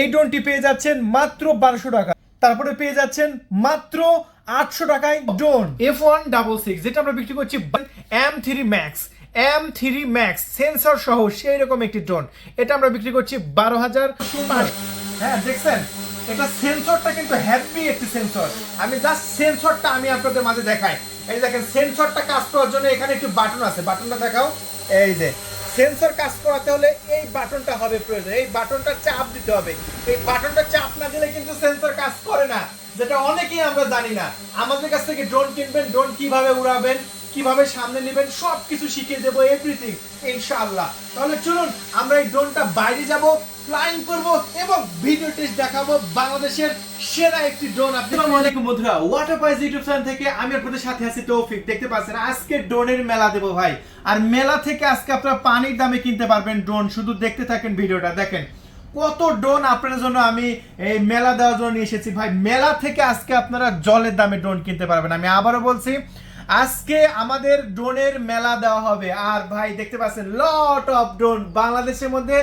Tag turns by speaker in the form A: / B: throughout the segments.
A: এই ড্রোনটি পেয়ে যাচ্ছেন মাত্র বারোশো টাকা। তারপরে পেয়ে যাচ্ছেন মাত্র আটশো টাকায় drone. F one double six যেটা আমরা বিক্রি করছি M three max M three max sensor সহ সেই রকম একটি ড্রোন। এটা আমরা বিক্রি করছি বারো হাজার হ্যাঁ দেখছেন? এটা সেন্সরটা কিন্তু হ্যাপি একটি সেন্সর আমি জাস্ট সেন্সরটা আমি আপনাদের মাঝে দেখাই। এই দেখেন সেন্সরটা কাজ করার জন্য এখানে একটু বাটন আছে। বাটনটা দেখাও। এই যে সেন্সর কাজ করাতে হলে এই বাটনটা হবে প্রয়োজন। এই বাটনটা চাপ দিতে হবে। এই বাটনটা চাপ না দিলে কিন্তু সেন্সর কাজ করে না, যেটা অনেকেই আমরা জানি না। আমাদের কাছ থেকে ড্রোন কিনবেন ড্রোন কীভাবে উড়াবেন কীভাবে সামনে নেবেন সব কিছু শিখিয়ে দেবো এভরিথিং ইনশাআল্লাহ। তাহলে চলুন, আমরা এই ড্রোনটা বাইরে যাব ফ্লাইং করব এবং ভিডিও টেস্ট দেখাবো বাংলাদেশের সেরা একটি ড্রোন আপনি আসসালামু আলাইকুম বন্ধুরা ওয়াটার পাইস ইউটিউব চ্যানেল থেকে আমি আপনাদের সাথে আছি তৌফিক। দেখতে পাচ্ছেন, আজকে ড্রোনের মেলা দেবো ভাই। আর মেলা থেকে আজকে আপনারা পানির দামে কিনতে পারবেন ড্রোন শুধু দেখতে থাকেন ভিডিওটা, দেখেন। কত ড্রোন আপনাদের জন্য আমি এই মেলা দেওয়ার জন্য নিয়ে এসেছি ভাই। মেলা থেকে আজকে আপনারা জলের দামে ড্রোন কিনতে পারবেন। আমি আবারও বলছি আজকে আমাদের ড্রোনের মেলা দেওয়া হবে। আর ভাই, দেখতে পাচ্ছেন লট অফ ড্রোন বাংলাদেশের মধ্যে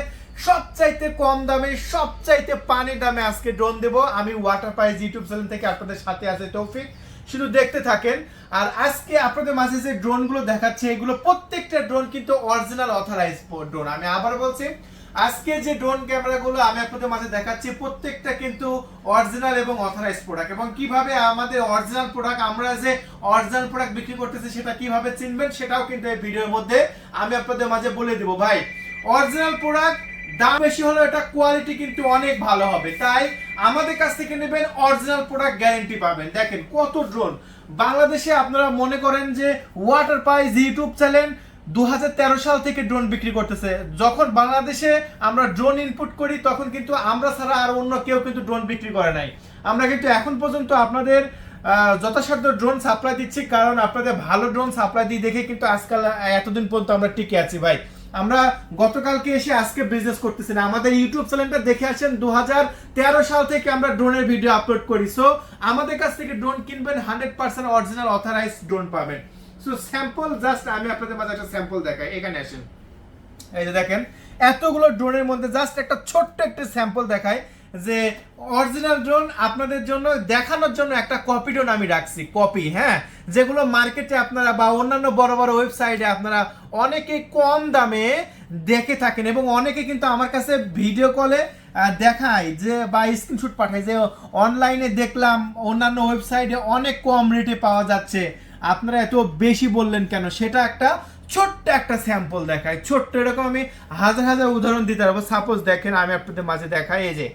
A: সবচাইতে কম দামে, সবচাইতে পানির দামে আজকে ড্রোন দেব। আমি ওয়াটার পাইজ ইউটিউব চ্যানেল থেকে আপনাদের সাথে আছে তৌফিক। শুধু দেখতে থাকেন। আর আজকে আপনাদের মাঝে যে ড্রোনগুলো দেখাচ্ছে, এগুলো প্রত্যেকটা ড্রোন কিন্তু অরিজিনাল অথরাইজ ড্রোন আমি আবার বলছি আজকে যে ড্রোন ক্যামেরাগুলো আমি আপনাদের মাঝে দেখাচ্ছি, প্রত্যেকটা কিন্তু অরিজিনাল এবং অথরাইজ প্রোডাক্ট এবং কীভাবে আমাদের অরিজিনাল প্রোডাক্ট আমরা যে অরিজিনাল প্রোডাক্ট বিক্রি করতেছি, সেটা কীভাবে চিনবেন, সেটাও কিন্তু এই ভিডিওর মধ্যে আমি আপনাদের মাঝে বলে দেবো। ভাই অরিজিনাল প্রোডাক্ট দাম বেশি হলেও এটা কোয়ালিটি কিন্তু অনেক ভালো হবে। তাই আমাদের কাছ থেকে নেবেন অরিজিনাল প্রোডাক্ট গ্যারেন্টি পাবেন। দেখেন কত ড্রোন বাংলাদেশে আপনারা মনে করেন যে ওয়াটার পাইজ ইউটিউব চ্যানেল দু হাজার তেরো সাল থেকে ড্রোন বিক্রি করতেছে। যখন বাংলাদেশে আমরা ড্রোন ইনপুট করি, তখন কিন্তু আমরা ছাড়া আর অন্য কেউ কিন্তু ড্রোন বিক্রি করে নাই। আমরা কিন্তু এখন পর্যন্ত আপনাদের যথাসাধ্য ড্রোন সাপ্লাই দিচ্ছি, কারণ আপনাদের ভালো ড্রোন সাপ্লাই দিয়ে দেখে কিন্তু আজকাল এতদিন পর্যন্ত আমরা টিকে আছি ভাই। আমরা গতকালকে এসে আজকে বিজনেস করতেছি না। আমাদের ইউটিউব চ্যানেলটা দেখে আসেন দু হাজার তেরো সাল থেকে আমরা ড্রোনের ভিডিও আপলোড করি। সো আমাদের কাছ থেকে ড্রোন কিনবেন hundred percent original authorise drone পাবেন। সো স্যাম্পল জাস্ট আমি আপনাদের মাঝে একটা স্যাম্পল দেখাই। এখানে আসেন। এই যে দেখেন, এতগুলো ড্রোনের মধ্যে জাস্ট একটা ছোট্ট একটা স্যাম্পল দেখায় যে অরিজিনাল ড্রোন আপনাদের জন্য, দেখানোর জন্য একটা কপি ড্রোন আমি রাখছি। কপি হ্যাঁ? যেগুলো মার্কেটে আপনারা বা অন্যান্য বড় বড় ওয়েবসাইটে আপনারা অনেকে কম দামে দেখে থাকেন এবং অনেকে কিন্তু আমার কাছে ভিডিও কলে দেখায় যে বা স্ক্রিনশট পাঠায় যে অনলাইনে দেখলাম, অন্যান্য ওয়েবসাইটে অনেক কম রেটে পাওয়া যাচ্ছে। আপনারা এত বেশি বললেন কেন? সেটা একটা ছোট্ট একটা স্যাম্পল দেখায় ছোট্ট এরকম আমি হাজার হাজার উদাহরণ দিতে পারব। সাপোজ দেখেন, আমি আপনাদের মাঝে দেখাই, এই যে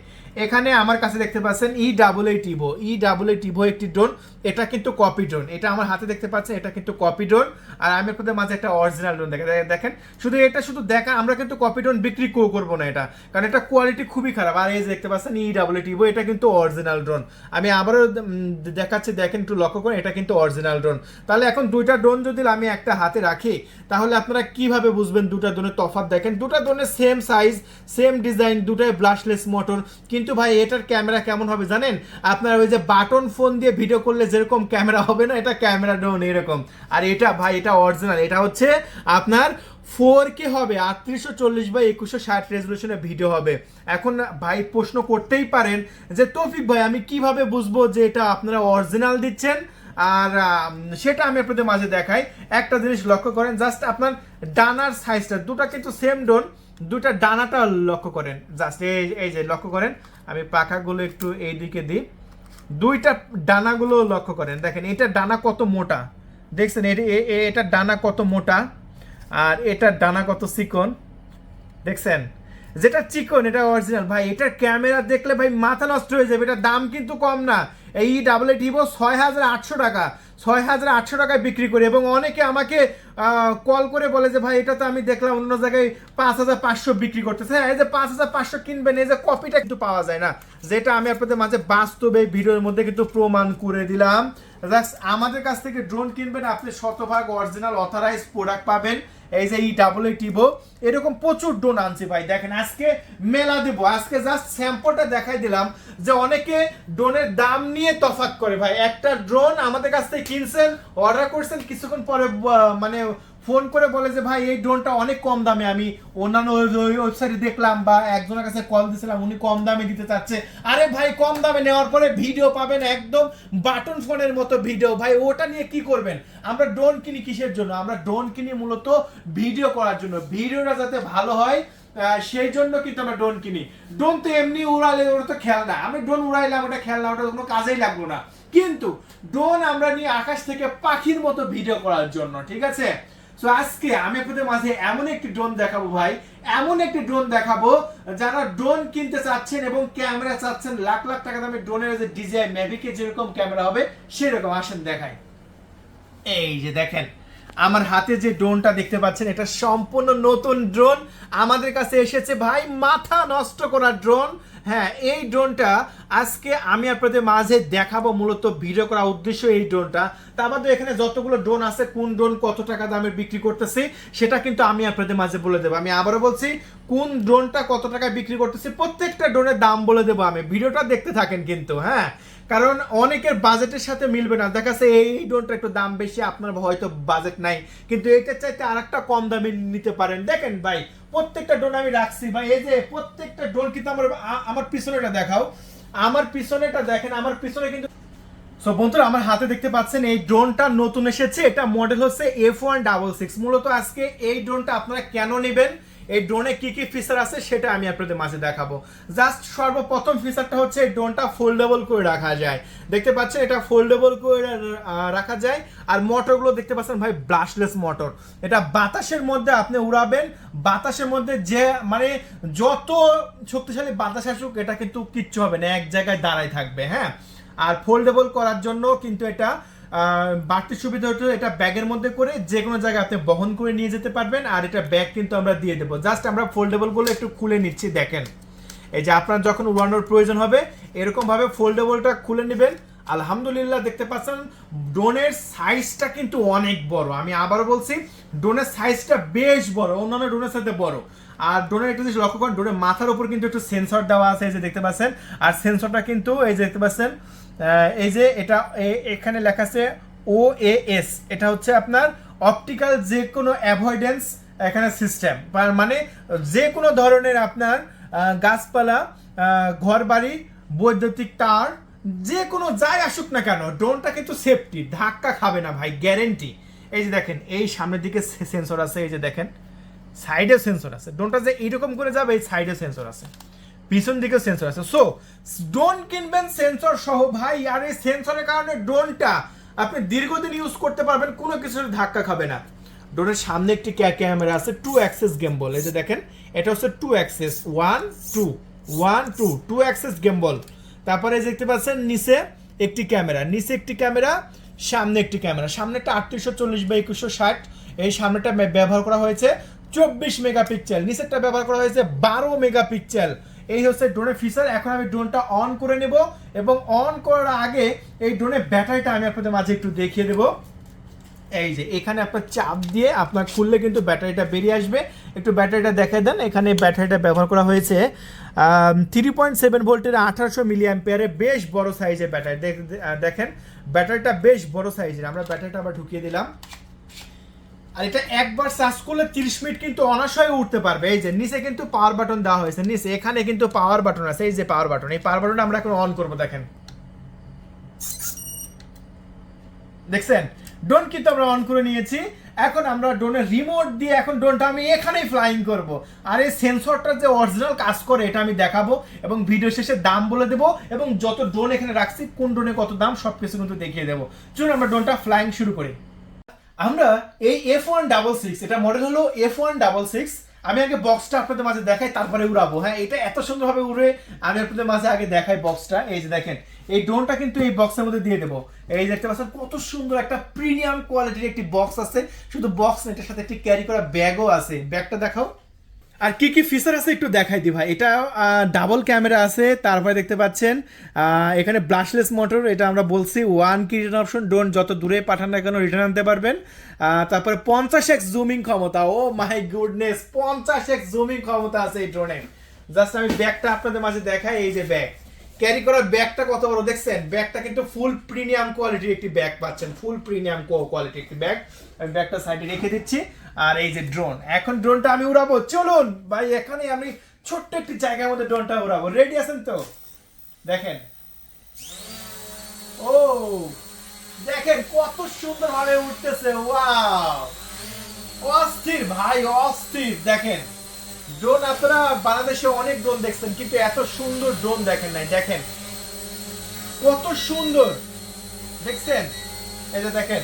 A: এখানে আমার কাছে দেখতে পাচ্ছেন ই ডাবল এই টিভো ই ডাবল এই টিভো একটি ড্রোন এটা কিন্তু কপি ড্রোন এটা আমার হাতে দেখতে পাচ্ছেন, এটা কিন্তু কপি ড্রোন আর আমি আপনাদের মাঝে একটা অরিজিনাল ড্রোন দেখে দেখেন। শুধু এটা শুধু দেখা, আমরা কিন্তু কপি ড্রোন বিক্রি করব না এটা। কারণ এটা কোয়ালিটি খুবই খারাপ। আর এই যে দেখতে পাচ্ছেন ই ডাবল টিভো এটা কিন্তু অরিজিনাল ড্রোন আমি আবারও দেখাচ্ছি, দেখেন একটু লক্ষ্য করেন, এটা কিন্তু অরিজিনাল ড্রোন তাহলে এখন দুইটা ড্রোন যদি আমি একটা হাতে রাখি, তাহলে আপনারা কীভাবে বুঝবেন দুটা ড্রোনের তফাৎ? দেখেন, দুটা ড্রোনের সেম সাইজ সেম ডিজাইন দুটাই ব্লাশলেস মোটর কিন্তু ভাই, এটার ক্যামেরা কেমন হবে জানেন? আপনার ওই যে বাটন ফোন দিয়ে ভিডিও করলে যেরকম ক্যামেরা হবে না, এটা ক্যামেরা ড্রোন এরকম। আর এটা ভাই, এটা অরিজিনাল এটা হচ্ছে আপনার ফোর কে হবে, আটত্রিশশো চল্লিশ বাই একুশশো ষাট রেজলিউশনে ভিডিও হবে। এখন ভাই, প্রশ্ন করতেই পারেন যে, তৌফিক ভাই, আমি কীভাবে বুঝব যে এটা আপনারা অরিজিনাল দিচ্ছেন? আর সেটা আমি আপনাদের মাঝে দেখাই। একটা জিনিস লক্ষ্য করেন জাস্ট আপনার ডানার সাইজটা দুটা কিন্তু সেম ডোন দুটা ডানাটা লক্ষ্য করেন। জাস্ট এই এই যে লক্ষ্য করেন, আমি পাখাগুলো একটু এই দিকে দিই। দুইটা ডানাগুলো লক্ষ্য করেন। দেখেন, এটা ডানা কত মোটা। দেখছেন, এটা ডানা কত মোটা, আর এটার ডানা কত চিকন। দেখছেন? যেটা চিকন, এটা অরিজিনাল ভাই এটার ক্যামেরা দেখলে ভাই মাথা নষ্ট হয়ে যাবে। এটার দাম কিন্তু কম না। এই ডাবল এ টিভো ছয় হাজার আটশো টাকা। ছয় হাজার আটশো টাকায় বিক্রি করি এবং অনেকে আমাকে কল করে বলে যে, ভাই, এটা তো আমি দেখলাম অন্য জায়গায় পাঁচ হাজার পাঁচশো বিক্রি করতেছে। হ্যাঁ এই যে পাঁচ হাজার পাঁচশো কিনবেন, এই যে কপিটা কিন্তু পাওয়া যায় না। যেটা আমি আপনাদের মাঝে বাস্তবে ভিডিওর মধ্যে কিন্তু প্রমাণ করে দিলাম। আমাদের কাছ থেকে ড্রোন কিনবেন, আপনি শতভাগ অরিজিনাল অথরাইজ প্রোডাক্ট পাবেন। এই যে ই ডাবল টিভো এরকম প্রচুর ড্রোন আনছি ভাই। দেখেন, আজকে মেলা দেবো। আজকে জাস্ট স্যাম্পলটা দেখাই দিলাম যে অনেকে ড্রোনের দাম নিয়ে তফাৎ করে ভাই। একটা ড্রোন আমাদের কাছ থেকে কিনছেন অর্ডার করছেন, কিছুক্ষণ পরে মানে ফোন করে বলে যে, ভাই, এই ড্রোনটা অনেক কম দামে। আমি অন্যান্য ওয়েবসাইটে দেখলাম বা একজনের কাছে কল দিয়েছিলাম উনি কম দামে দিতে চাচ্ছে। আরে ভাই, কম দামে নেওয়ার পরে ভিডিও পাবেন একদম বাটন ফোনের মতো ভিডিও ভাই, ওটা নিয়ে কি করবেন? আমরা ড্রোন কিনি কিসের জন্য? আমরা ড্রোন কিনি মূলত ভিডিও করার জন্য। ভিডিওটা যাতে ভালো হয় সেই জন্য কিন্তু আমরা ড্রোন কিনি। ড্রোন তো এমনি উড়ালে ওটা তো খেলনা আমি ড্রোন উড়াইলাম, ওটা খেলনা ওটা কোনো কাজেই লাগল না। কিন্তু ড্রোন আমরা নিয়ে আকাশ থেকে পাখির মতো ভিডিও করার জন্য, ঠিক আছে? সো আজকে আমি আপনাদের মাঝে এমন একটি ড্রোন দেখাবো ভাই। এমন একটি ড্রোন দেখাবো যারা ড্রোন কিনতে চাচ্ছেন এবং ক্যামেরা চাচ্ছেন। লাখ লাখ টাকা দামে ড্রোনের যে ডিজাইন ম্যাভিকে যেরকম ক্যামেরা হবে, সেরকম আসেন দেখায় এই যে দেখেন আমার হাতে যে ড্রোনটা দেখতে পাচ্ছেন, এটা সম্পূর্ণ নতুন ড্রোন। আমাদের কাছে এসেছে ভাই, মাথা নষ্ট করা ড্রোন। হ্যাঁ এই ড্রোনটা আজকে আমি আপনাদের মাঝে দেখাবো মূলত ভিডিও করার উদ্দেশ্য এই ড্রোনটা। তার মধ্যে এখানে যতগুলো ড্রোন আছে, কোন ড্রোন কত টাকা দামের বিক্রি করতেছি, সেটা কিন্তু আমি আপনাদের মাঝে বলে দেবো। আমি আবারও বলছি, কোন ড্রোনটা কত টাকায় বিক্রি করতেছি, প্রত্যেকটা ড্রোনের দাম বলে দেবো আমি। ভিডিওটা দেখতে থাকেন কিন্তু হ্যাঁ। কারণ অনেকের বাজেটের সাথে মিলবে না। দেখা যাচ্ছে এই ড্রোনটা একটু দাম বেশি, আপনার হয়তো বাজেট নাই। কিন্তু এটার চাইতে আর একটা কম দামে নিতে পারেন। দেখেন ভাই, প্রত্যেকটা ড্রোন আমি রাখছি। ভাই, এই যে প্রত্যেকটা ড্রোন কিন্তু আমার আমার পিছনেটা দেখাও। আমার পিছনেটা দেখেন, আমার পিছনে কিন্তু সো বন্ধুরা, আমার হাতে দেখতে পাচ্ছেন এই ড্রোনটা নতুন এসেছে। এটা মডেল হচ্ছে এফ ওয়ান ডাবল সিক্স মূলত আজকে এই ড্রোনটা আপনারা কেন নেবেন? এই ড্রোনে কি কি ফিচার আছে সেটা আমি আপনাদের মাঝে দেখাবো। জাস্ট সর্বপ্রথম ফিচারটা হচ্ছে এই ড্রোনটা ফোল্ডেবল করে রাখা যায়। দেখতে পাচ্ছেন এটা ফোল্ডেবল করে রাখা যায়। আর মোটরগুলো দেখতে পাচ্ছেন ভাই ব্রাশলেস মোটর এটা বাতাসের মধ্যে আপনি উড়াবেন। বাতাসের মধ্যে যে মানে যত শক্তিশালী বাতাস আসুক, এটা কিন্তু কিচ্ছু হবে না। এক জায়গায় দাঁড়ায় থাকবে হ্যাঁ? আর ফোল্ডেবল করার জন্য কিন্তু এটা বাড়তি সুবিধা হচ্ছে এটা ব্যাগের মধ্যে করে যে কোনো জায়গায় আপনি বহন করে নিয়ে যেতে পারবেন, আর এটা ব্যাগ কিন্তু আমরা দিয়ে দেবো। জাস্ট আমরা ফোল্ডেবল বলে একটু খুলে নিচ্ছি, দেখেন। এই যে আপনার যখন উড়ানোর প্রয়োজন হবে, এরকমভাবে ফোল্ডেবলটা খুলে নেবেন। আলহামদুলিল্লাহ দেখতে পাচ্ছেন ড্রোনের সাইজটা কিন্তু অনেক বড়। আমি আবারও বলছি ড্রোনের সাইজটা বেশ বড়, অন্যান্য ড্রোনের সাথে বড়। আর ড্রোনের একটু জিনিস লক্ষ্য করেন ড্রোনের মাথার উপর কিন্তু একটু সেন্সর দেওয়া আছে, এই যে দেখতে পাচ্ছেন। আর সেন্সরটা কিন্তু এই যে দেখতে পাচ্ছেন এই যে এটা এখানে লেখা আছে ও এস এটা হচ্ছে আপনার অপটিক্যাল যে কোনো অ্যাভয়েডেন্স এখানে সিস্টেম মানে যে কোনো ধরনের আপনার গাছপালা ঘর বাড়ি বৈদ্যুতিক তার যে কোনো যাই আসুক না কেন ড্রোনটা কিন্তু সেফটি ধাক্কা খাবে না ভাই গ্যারেন্টি এই যে দেখেন, এই সামনের দিকে সেন্সর আছে, এই যে দেখেন। সাইডে সেন্সর আছে। ড্রোনটা যে এইরকম করে যাবে, এই সাইডে সেন্সর আছে। পিছন দিকে সেন্সর আছে। সো ড্রোন কিনবেন সেন্সর সহ ভাই, আর এই সেন্সরের কারণে ড্রোনটা আপনি দীর্ঘদিন ইউজ করতে পারবেন, কোনো কিছুর ধাক্কা খাবে না। ড্রোনের সামনে একটি ক্যামেরা আছে টু অ্যাক্সেস গেম বল এই যে দেখেন, এটা হচ্ছে two axis one two one two two axis gimbal তারপরে দেখতে পাচ্ছেন, নিচে একটি ক্যামেরা নিচে একটি ক্যামেরা সামনে একটি ক্যামেরা সামনেটা আটত্রিশশো চল্লিশ বা একুশশো ষাট। এই সামনেটা ব্যবহার করা হয়েছে। চব্বিশ মেগাপিক্সেল। নিচেরটা ব্যবহার করা হয়েছে বারো মেগাপিক্সেল। এই হচ্ছে ড্রোনের ফিচার এখন আমি ড্রোনটা অন করে নেব এবং অন করার আগে এই ড্রোনের ব্যাটারিটা আমি আপনাদের মাঝে একটু দেখিয়ে দেবো। এই যে, এখানে আপনার চাপ দিয়ে আপনার খুললে কিন্তু ব্যাটারিটা বেরিয়ে আসবে। একটু ব্যাটারিটা দেখে দেন। এখানে ব্যাটারিটা ব্যবহার করা হয়েছে থ্রি পয়েন্ট সেভেন ভোল্টের আঠারোশো মিলি অ্যাম্পিয়ারে বেশ বড় সাইজের ব্যাটারি দেখ- দেখেন ব্যাটারিটা বেশ বড় সাইজের আমরা ব্যাটারিটা আবার ঢুকিয়ে দিলাম। আর এটা একবার চার্জ করলে তিরিশ মিনিট কিন্তু অনাশয়ে উঠতে পারবে। এই যে নিচে কিন্তু পাওয়ার বাটন দেওয়া হয়েছে, নিচে। এখানে কিন্তু পাওয়ার বাটন আছে, এই যে পাওয়ার বাটন এই পাওয়ার বাটন আমরা এখন অন করব, দেখেন। দেখছেন? ড্রোন কিন্তু আমরা অন করে নিয়েছি। এখন আমরা ড্রোনের রিমোট দিয়ে এখন ড্রোনটা আমি এখানেই ফ্লাইং করব। আর এই সেন্সরটা যে অরিজিনাল কাজ করে, এটা আমি দেখাবো এবং ভিডিও শেষে দাম বলে দেবো এবং যত ড্রোন এখানে রাখছি, কোন ড্রোনে কত দাম সব কিছু কিন্তু দেখিয়ে দেবো। চলুন আমরা ড্রোনটা ফ্লাইং শুরু করি। আমরা এই এফ ওয়ান ডাবল সিক্স এটা মডেল হলো এফ ওয়ান ডাবল সিক্স আমি আগে বক্সটা আপনাদের মাঝে দেখাই, তারপরে উড়াবো। হ্যাঁ এটা এত সুন্দরভাবে উড়ে আমি আপনাদের মাঝে আগে দেখাই বক্সটা এই যে দেখেন, এই ড্রোনটা কিন্তু এই বক্সের মধ্যে দিয়ে দেবো। এই যে দেখতে পাচ্ছেন, কত সুন্দর একটা প্রিমিয়াম কোয়ালিটির একটি বক্স আছে। শুধু বক্স এটার সাথে একটি ক্যারি করা ব্যাগও আছে। ব্যাগটা দেখাও। আর কি কি ফিচার আছে একটু দেখাই দি ভাই। এটা ডাবল ক্যামেরা আছে, তারপরে দেখতে পাচ্ছেন এখানে ব্রাশলেস মোটর এটা আমরা বলছি ওয়ান কি রিটার্ন অপশন ড্রোন যত দূরে পাঠান না কেন রিটার্ন আনতে পারবেন। তারপরে পঞ্চাশ এক্স জুমিং ক্ষমতা, ও মাই গুডনেস পঞ্চাশ এক্স জুমিং ক্ষমতা আছে এই ড্রোনের জাস্ট আমি ব্যাগটা আপনাদের মাঝে দেখাই, এই যে ব্যাগ ক্যারি করার ব্যাগটা কত বড় দেখছেন? ব্যাগটা কিন্তু ফুল প্রিমিয়াম কোয়ালিটির একটি ব্যাগ পাচ্ছেন ফুল প্রিমিয়াম কোয়ালিটির একটি ব্যাগ আমি ব্যাগটা সাইডে রেখে দিচ্ছি। আর এই যে ড্রোন এখন ড্রোনটা আমি উড়াবো। চলুন, ভাই এখানে আমি ছোট্ট একটি জায়গার মধ্যে ড্রোনটা উড়াবো। রেডি আছেন তো? দেখেন। ও, দেখেন কত সুন্দর ভাবে উঠতেছে ওয়াও অস্থির, ভাই, অস্থির। দেখেন ড্রোন আপনারা বাংলাদেশে অনেক ড্রোন দেখছেন, কিন্তু এত সুন্দর ড্রোন দেখেন নাই। দেখেন, কত সুন্দর। দেখছেন? এই যে দেখেন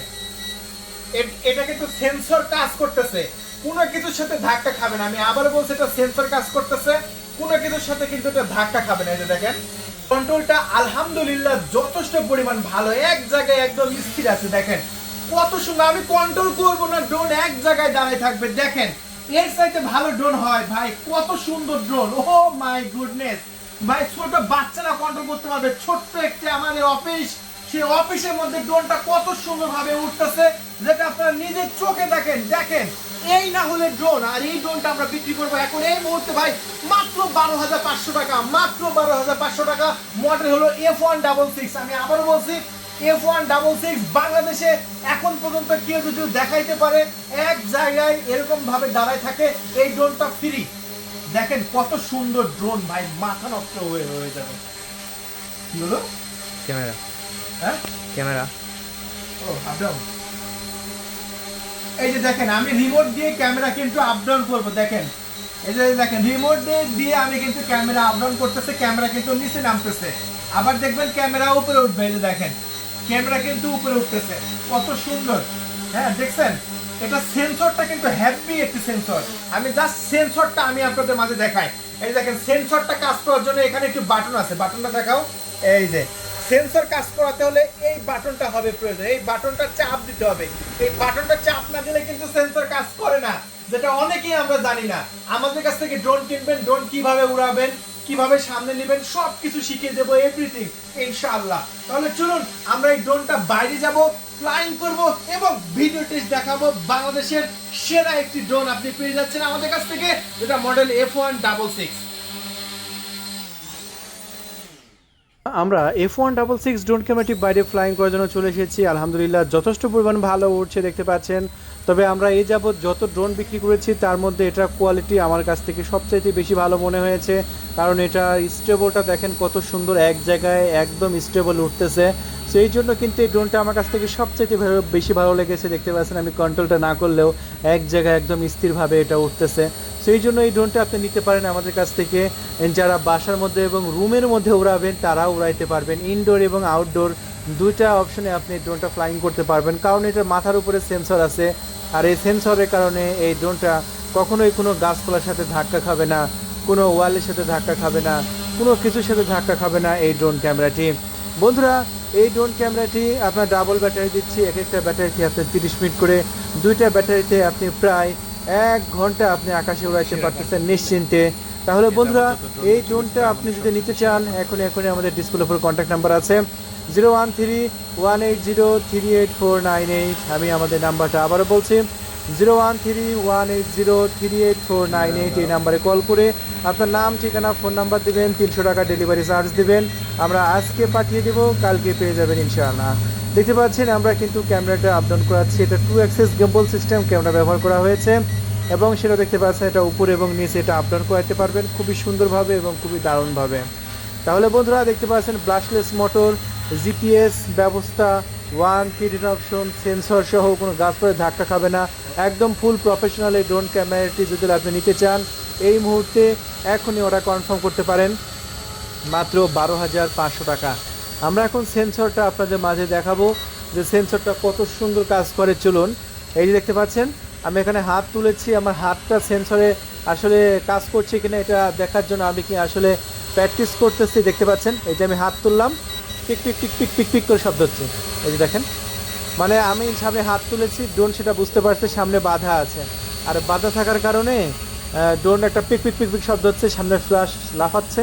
A: এটা কিন্তু সেন্সর কাজ করতেছে। কোনো কিছুর সাথে ধাক্কা খাবে না। আমি আবার বলছি, এটা সেন্সর কাজ করতেছে। কোনো কিছুর সাথে কিন্তু এটা ধাক্কা খাবে না। যে দেখেন কন্ট্রোলটা আলহামদুলিল্লাহ যথেষ্ট পরিমাণ ভালো। এক জায়গায় একদম স্থির আছে, দেখেন। কত সুন্দর, আমি কন্ট্রোল করব না ড্রোন এক জায়গায় দাঁড়ায় থাকবে। দেখেন, এর সাইতে ভালো ড্রোন হয়, ভাই, কত সুন্দর ড্রোন ও মাই গুডনেস ভাই, ছোট বাচ্চারা কন্ট্রোল করতে পারবে। ছোট্ট একটি আমাদের অফিস সেই অফিসের মধ্যে ড্রোনটা কত সুন্দরভাবে উঠতেছে, যেটা আপনারা নিজের চোখে দেখেন দেখেন। এই না হলে ড্রোন, আর এই ড্রোনটা আমরা বিক্রি করব এখন এই মুহূর্তে ভাই, মাত্র বারো হাজার পাঁচশো টাকা, মাত্র বারো হাজার পাঁচশো টাকা। মডেল হলো এফ ওয়ান ডাবল সিক্স আমি আবারও বলছি এফ ওয়ান ডাবল সিক্স বাংলাদেশে এখন পর্যন্ত কেউ যদি দেখাইতে পারে, এক জায়গায় এরকম ভাবে দাঁড়ায় থাকে, এই ড্রোনটা ফ্রি দেখেন কত সুন্দর ড্রোন ভাই, মাথা নষ্ট হয়ে হয়ে যাবে। কি হলো?
B: ক্যামেরা।
A: হ্যাঁ?
B: ক্যামেরা।
A: ও আপ ডাউন এই যে দেখেন আমি রিমোট দিয়ে ক্যামেরা কিন্তু আপ ডাউন করব দেখেন। এই যে দেখেন রিমোট দিয়ে আমি কিন্তু ক্যামেরা আপ ডাউন করতেছে ক্যামেরা কিন্তু নিচে নামতেছে। আবার দেখবেন ক্যামেরা উপরে উঠবে এই যে দেখেন। ক্যামেরা কিন্তু উপরে উঠতেছে। কত সুন্দর। হ্যাঁ দেখছেন? এটা সেন্সরটা কিন্তু হ্যাপি একটি সেন্সর আমি জাস্ট সেন্সরটা আমি আপনাদের মাঝে দেখাই। এই দেখেন সেন্সরটা কাজ করার জন্য এখানে একটু বাটন আছে। বাটনটা দেখাও। এই যে সেন্সর কাজ করাতে হলে এই বাটনটা হবে প্রয়োজন, এই বাটনটা চাপ দিতে হবে। এই বাটনটা চাপ না দিলে কিন্তু সেন্সর কাজ করে না, যেটা অনেকেই আমরা জানি না। আমাদের কাছ থেকে ড্রোন কিনবেন ড্রোন কীভাবে উড়াবেন, কীভাবে সামনে নেবেন সব কিছু শিখিয়ে দেবো এভরিথিং ইনশাআল্লাহ। তাহলে চলুন, আমরা এই ড্রোনটা বাইরে যাব ফ্লাইং করব এবং ভিডিও টেস্ট দেখাবো বাংলাদেশের সেরা একটি ড্রোন আপনি পেয়ে যাচ্ছেন আমাদের কাছ থেকে, যেটা model F one double six
C: আমরা F one double six drone ক্যামেরাটি বাইরে ফ্লাইং করার জন্য চলে এসেছি। আলহামদুলিল্লাহ, যথেষ্ট পরিমাণ ভালো উঠছে দেখতে পাচ্ছেন। তবে আমরা এই যাবৎ যত ড্রোন বিক্রি করেছি, তার মধ্যে এটার কোয়ালিটি আমার কাছ থেকে সবচাইতে বেশি ভালো মনে হয়েছে। কারণ এটা স্টেবলটা দেখেন কত সুন্দর, এক জায়গায় একদম স্টেবল উঠতেছে। সেই জন্য কিন্তু এই ড্রোনটা আমার কাছ থেকে সবচাইতে ভালো- বেশি ভালো লেগেছে। দেখতে পাচ্ছেন আমি কন্ট্রোলটা না করলেও এক জায়গায় একদম স্থিরভাবে এটা উঠতেছে। সেই জন্য এই ড্রোনটা আপনি নিতে পারেন আমাদের কাছ থেকে। যারা বাসার মধ্যে এবং রুমের মধ্যে উড়াবেন, তারাও উড়াইতে পারবেন। ইনডোর এবং আউটডোর দুইটা অপশনে আপনি ড্রোনটা ফ্লাইং করতে পারবেন। কারণ এটা মাথার উপরে সেন্সর আছে। আর এই সেন্সরের কারণে এই ড্রোনটা কখনোই কোনো গাছপালার সাথে ধাক্কা খাবে না, কোনো ওয়ালের সাথে ধাক্কা খাবে না, কোনো কিছুর সাথে ধাক্কা খাবে না এই ড্রোন ক্যামেরাটি বন্ধুরা এই ড্রোন ক্যামেরাটি আপনার ডাবল ব্যাটারি দিচ্ছি, এক একটা ব্যাটারিতে আপনার তিরিশ মিনিট করে দুইটা ব্যাটারিতে আপনি প্রায় এক ঘণ্টা আপনি আকাশে উড়াইতে পারতেছেন নিশ্চিন্তে। তাহলে বন্ধুরা, এই ড্রোনটা আপনি যদি নিতে চান এখন এখনই আমাদের ডিসপ্লে উপর কন্ট্যাক্ট নাম্বার আছে। Zero one three one eight zero three eight four nine eight আমি আমাদের নাম্বারটা আবারও বলছি। Zero one three one eight zero three eight four nine eight এই নাম্বারে কল করে আপনার নাম, ঠিকানা, ফোন নাম্বার দেবেন, তিনশো টাকা ডেলিভারি চার্জ দিবেন। আমরা আজকে পাঠিয়ে দেবো, কালকে পেয়ে যাবেন ইনশাআল্লাহ। দেখতে পাচ্ছেন, আমরা কিন্তু ক্যামেরাটা আপডাউন করাচ্ছি। এটা two axis gimbal system camera ব্যবহার করা হয়েছে এবং সেটা দেখতে পাচ্ছেন, এটা উপরে এবং নিচে এটা আপডাউন করাতে পারবেন। খুবই সুন্দরভাবে এবং খুবই দারুণভাবে। তাহলে বন্ধুরা, দেখতে পাচ্ছেন ব্লাশলেস মোটর জিপিএস ব্যবস্থা ওয়ান কিডিন অপশন সেন্সর সহ কোনো গাছপালা ধাক্কা খাবে না। একদম ফুল প্রফেশনাল এই ড্রোন ক্যামেরাটি যদি আপনি নিতে চান, এই মুহূর্তে এখনই ওরা কনফার্ম করতে পারেন। মাত্র বারো হাজার পাঁচশো টাকা। আমরা এখন সেন্সরটা আপনাদের মাঝে দেখাবো যে সেন্সরটা কত সুন্দর কাজ করে চলুন। এই যে দেখতে পাচ্ছেন, আমি এখানে হাত তুলেছি, আমার হাতটা সেন্সরে আসলে কাজ করছে কিনা এটা দেখার জন্য আমি কি আসলে প্র্যাকটিস করতেছি, দেখতে পাচ্ছেন? এই যে আমি হাত তুললাম। পিক পিক পিক পিক পিক পিক করে শব্দ হচ্ছে। এই যে দেখেন। মানে আমি সামনে হাত তুলেছি, ড্রোন সেটা বুঝতে পারছে, সামনে বাধা আছে। আর বাধা থাকার কারণে ড্রোন একটা পিক পিক পিক পিক শব্দ হচ্ছে, সামনে ফ্ল্যাশ লাফাচ্ছে।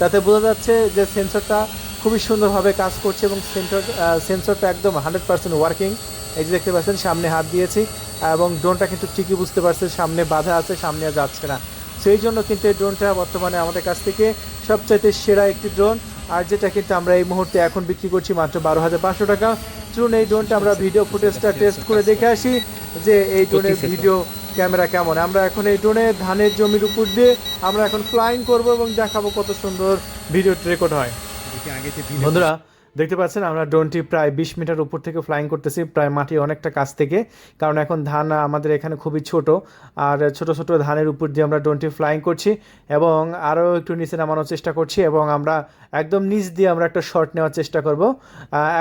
C: তাতে বোঝা যাচ্ছে যে সেন্সরটা খুবই সুন্দরভাবে কাজ করছে এবং সেন্সর সেন্সরটা একদম হান্ড্রেড পার্সেন্ট ওয়ার্কিং এই যে দেখতে পাচ্ছেন, সামনে হাত দিয়েছি, এবং ড্রোনটা কিন্তু ঠিকই বুঝতে পারছে, সামনে বাধা আছে, সামনে যাচ্ছে না। সেই জন্য কিন্তু এই ড্রোনটা বর্তমানে আমাদের কাছ থেকে সবচাইতে সেরা একটি ড্রোন।
A: আর যেটা কিন্তু আমরা এই মুহূর্তে এখন বিক্রি করছি মাত্র বারো হাজার পাঁচশো টাকা। চলুন এই ড্রোনটা আমরা ভিডিও ফুটেজটা টেস্ট করে দেখে আসি যে এই ড্রোনের ভিডিও ক্যামেরা কেমন। আমরা এখন এই ড্রোনে ধানের জমির উপর দিয়ে আমরা এখন ফ্লাইং করব এবং দেখাবো কত সুন্দর ভিডিও রেকর্ড হয়। বন্ধুরা দেখতে পাচ্ছেন, আমরা ড্রোনটি প্রায় বিশ মিটার উপর থেকে ফ্লাইং করতেছি, প্রায় মাটি অনেকটা কাছ থেকে। কারণ এখন ধান আমাদের এখানে খুবই ছোট, আর ছোট ছোট ধানের উপর দিয়ে আমরা ড্রোনটি ফ্লাইং করছি এবং আরও একটু নিচে নামানোর চেষ্টা করছি এবং আমরা একদম নিচ দিয়ে আমরা একটা শট নেওয়ার চেষ্টা করব।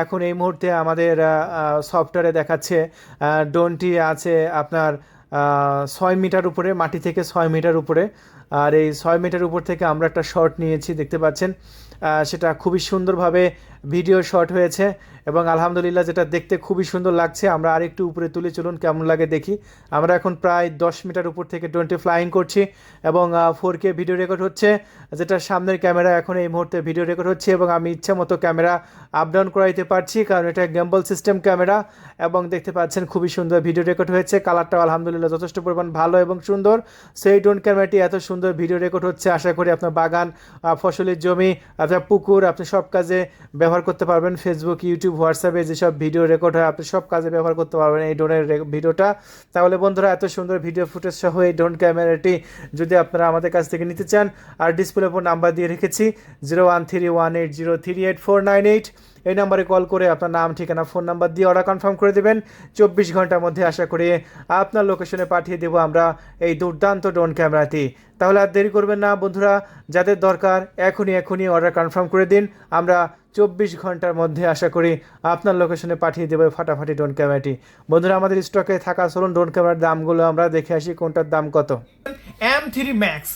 A: এখন এই মুহূর্তে আমাদের সফটওয়্যারে দেখাচ্ছে ড্রোনটি আছে আপনার ছয় মিটার উপরে, মাটি থেকে ছয় মিটার উপরে। আর এই ছয় মিটার উপর থেকে আমরা একটা শট নিয়েছি, দেখতে পাচ্ছেন। সেটা খুবই সুন্দরভাবে ভিডিও শট হয়েছে এবং আলহামদুলিল্লাহ যেটা দেখতে খুবই সুন্দর লাগছে। আমরা আরেকটু উপরে তুলে চলুন, কেমন লাগে দেখি। আমরা এখন প্রায় দশ মিটার উপর থেকে টোয়েন্টি ফ্লাইং করছি এবং ফোর কে ভিডিও রেকর্ড হচ্ছে, যেটা সামনের ক্যামেরা এখন এই মুহূর্তে ভিডিও রেকর্ড হচ্ছে এবং আমি ইচ্ছা মতো ক্যামেরা আপ ডাউন করাইতে পারছি কারণ এটা গ্যাম্বল সিস্টেম ক্যামেরা এবং দেখতে পাচ্ছেন খুবই সুন্দর ভিডিও রেকর্ড হয়েছে। কালারটাও আলহামদুলিল্লাহ যথেষ্ট পরিমাণ ভালো এবং সুন্দর। সেই ড্রোন ক্যামেরাটি এত সুন্দর ভিডিও রেকর্ড হচ্ছে, আশা করি আপনার বাগান ফসলের জমি, আপনার পুকুর আপনি সব কাজে ব্যবহার করতে পারবেন ফেসবুক ইউটিউব হোয়াটসঅ্যাপে যেসব ভিডিও রেকর্ড হয়, আপনি সব কাজে ব্যবহার করতে পারবেন এই ড্রোনের ভিডিওটা তাহলে বন্ধুরা, এত সুন্দর ভিডিও ফুটেজ সহ এই ড্রোন ক্যামেরাটি যদি আপনারা আমাদের কাছ থেকে নিতে চান, আর ডিসপ্লের উপর নাম্বার দিয়ে রেখেছি zero one three one eight zero three eight four nine eight এই নাম্বারে কল করে আপনার নাম, ঠিকানা ফোন নাম্বার দিয়ে অর্ডার কনফার্ম করে দেবেন। চব্বিশ ঘণ্টার মধ্যে আশা করি আপনার লোকেশনে পাঠিয়ে দেবো আমরা এই দুর্দান্ত ড্রোন ক্যামেরাটি তাহলে আর দেরি করবেন না বন্ধুরা, যাদের দরকার এখনই এখনই অর্ডার কনফার্ম করে দিন। আমরা চব্বিশ ঘণ্টার মধ্যে আশা করি আপনার লোকেশনে পাঠিয়ে দেবো ফাটাফাটি ড্রোন ক্যামেরাটি বন্ধুরা আমাদের স্টকে থাকা চলুন ড্রোন ক্যামেরার দামগুলো আমরা দেখে আসি কোনটার দাম কত।
D: M three max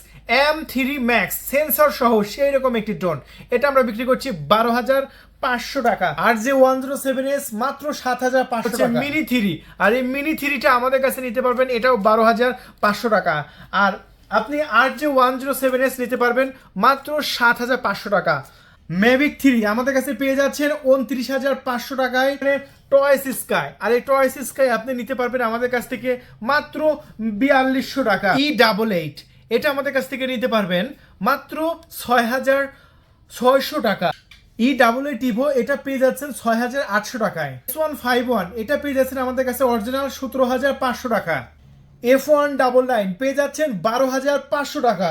D: M three max sensor সহ সেই রকম একটি ড্রোন এটা আমরা বিক্রি করছি বারো হাজার পাঁচশো টাকা। আর যে ওয়ান জিরো সেভেন এস মাত্র সাত হাজার পাঁচশো টাকা। মিনি থ্রি আর এই মিনি থ্রিটা আমাদের কাছে নিতে পারবেন এটাও বারো হাজার পাঁচশো টাকা। আর আপনি আর যে ওয়ান জিরো সেভেন এস নিতে পারবেন মাত্র সাত হাজার পাঁচশো টাকা। ম্যাভিক থ্রি আমাদের কাছে পেয়ে যাচ্ছেন উনত্রিশ হাজার পাঁচশো টাকায় টয়েস স্কাই আর এই টয়েস স্কাই আপনি নিতে পারবেন আমাদের কাছ থেকে মাত্র বিয়াল্লিশশো টাকা। ই ডাবল এইট এটা আমাদের কাছ থেকে নিতে পারবেন মাত্র ছয় হাজার ছয়শো টাকা। ই ডাবল এইট ইভো এটা পেয়ে যাচ্ছেন ছয় হাজার আটশো টাকায়। এস ওয়ান ফাইভ ওয়ান এটা পেয়ে যাচ্ছেন আমাদের কাছে অরিজিনাল সতেরো হাজার পাঁচশো টাকা। এফ ওয়ান ডাবল নাইন পেয়ে যাচ্ছেন বারো হাজার পাঁচশো টাকা।